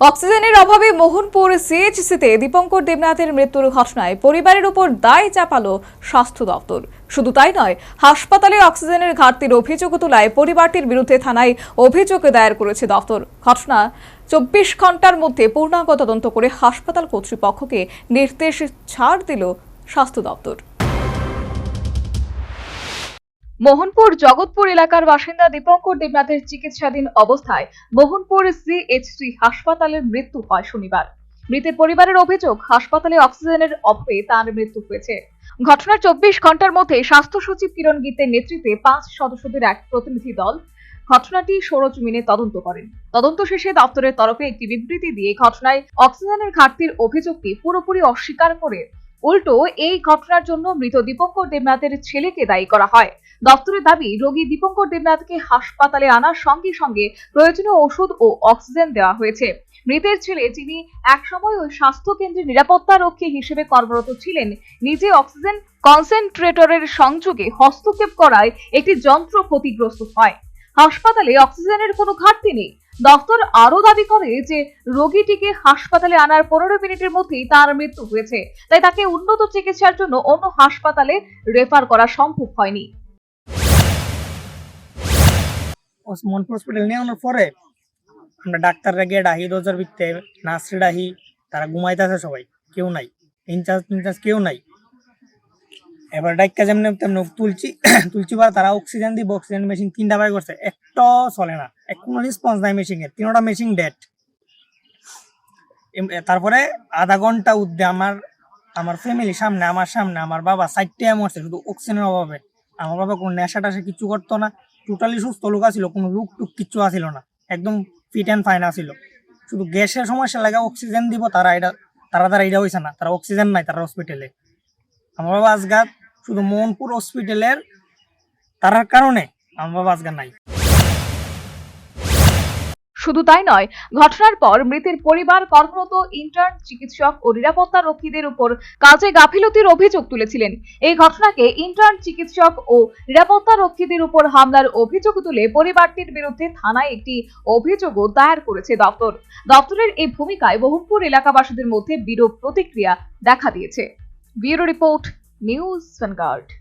অক্সিজেনের অভাবে মোহনপুর সিএইচসিতে দীপঙ্কর দেবনাথের মৃত্যুর ঘটনায় পরিবারের উপর দায় চাপালো স্বাস্থ্য দপ্তর। শুধু তাই নয়, হাসপাতালে অক্সিজেনের ঘাটতির অভিযোগ তোলায় পরিবারটির বিরুদ্ধে থানায় অভিযোগ দায়ের করেছে দপ্তর। ঘটনা চব্বিশ ঘণ্টার মধ্যে পূর্ণাঙ্গ তদন্ত করে হাসপাতাল কর্তৃপক্ষকে নির্দেশ ছাড় দিল স্বাস্থ্য দপ্তর। মোহনপুর জগৎপুর এলাকার বাসিন্দা দীপঙ্কর দেবনাথের চিকিৎসাধীন অবস্থায় মোহনপুর সিএইচসি হাসপাতালের মৃত্যু হয় শনিবার। মৃতের পরিবারের অভিযোগ, হাসপাতালে অক্সিজেনের অভাবে তার মৃত্যু হয়েছে। ঘটনার চব্বিশ ঘণ্টার মধ্যে স্বাস্থ্য সচিব কিরণ গীতের নেতৃত্বে পাঁচ সদস্যদের এক প্রতিনিধি দল ঘটনাটি সরজমিনে তদন্ত করেন। তদন্ত শেষে দপ্তরের তরফে একটি বিবৃতি দিয়ে ঘটনায় অক্সিজেনের ঘাটতির অভিযোগটি পুরোপুরি অস্বীকার করে উল্টো, এই ঘটনার জন্য মৃত দীপঙ্কর দেবনাথের ছেলেকে দায়ী করা হয়। দপ্তরের দাবি, রোগী দীপঙ্কর দেবনাথকে হাসপাতালে আনার সঙ্গে সঙ্গে প্রয়োজনীয় ওষুধ ও অক্সিজেন দেওয়া হয়েছে। মৃতের ছেলে, যিনি একসময় ওই স্বাস্থ্য কেন্দ্রে নিরাপত্তা রক্ষী হিসেবে কর্মরত ছিলেন, নিজে অক্সিজেন কনসেন্ট্রেটরের সংযোগে হস্তক্ষেপ করায় একটি যন্ত্র ক্ষতিগ্রস্ত হয়। হাসপাতালে অক্সিজেনের কোনো ঘাটতি নেই। দপ্তর আরও দাবি করে যে রোগীটিকে হাসপাতালে আনার পনেরো মিনিটের মধ্যেই তার মৃত্যু হয়েছে। তাই তাকে উন্নত চিকিৎসার জন্য অন্য হাসপাতালে রেফার করা সম্ভব হয়নি। মনপুর হসপিটাল নিয়ে আনার পরে আমরা ডাক্তাররা গিয়ে ডাহি দরজার ভিত্তে নার্সরে ডাহি, তারা ঘুমাইতে আছে সবাই, কেউ নাই। ইনচার্জ টিনচার্জ কেউ নাই। এবার ডাক্তার যেমনি তেমনি তুলছি তুলছি বা তারা অক্সিজেন দিব অক্সিজেন মেশিন তিনটা বাই করছে, একটাও চলে না কোনো রেসপন্স নাই মেশিনের তিনটা মেশিন ডেট তারপরে আধা ঘণ্টা উদ্দে আমার আমার ফ্যামিলির সামনে, আমার সামনে, আমার বাবা সাইডটা মরছে শুধু অক্সিজেনের অভাবে। আমার বাবা কোনো নেশা টেশা কিছু করতো না টোটালি সুস্থ লোক আছিল, কোনো রোগ টুক কিচ্ছু আসিল না, একদম ফিট অ্যান্ড ফাইন আসিল শুধু গ্যাসের সমস্যা লাগে অক্সিজেন দিব, তারা এটা, তারা তারা এটা হয়েছে না, তারা অক্সিজেন নাই তারা হসপিটালে আমার বাবা আজগার শুধু মোহনপুর হসপিটালের তারার কারণে আমার বাবা আজগার নাই। শুধু তাই নয়, ঘটনার পর মৃতের পরিবার কর্মরত ইন্টার্ন চিকিৎসক ও নিরাপত্তা রক্ষীদের উপর কাজে গাফিলতির অভিযোগ তুলেছিলেন। এই ঘটনাকে ইন্টার্ন চিকিৎসক ও নিরাপত্তা রক্ষীদের উপর হামলার অভিযোগ তুলে পরিবারটির বিরুদ্ধে থানায় একটি অভিযোগও দায়ের করেছে দপ্তর। দপ্তরের এই ভূমিকায় বহুমপুর এলাকাবাসীদের মধ্যে বিরূপ প্রতিক্রিয়া দেখা দিয়েছে। Bureau report News Vanguard.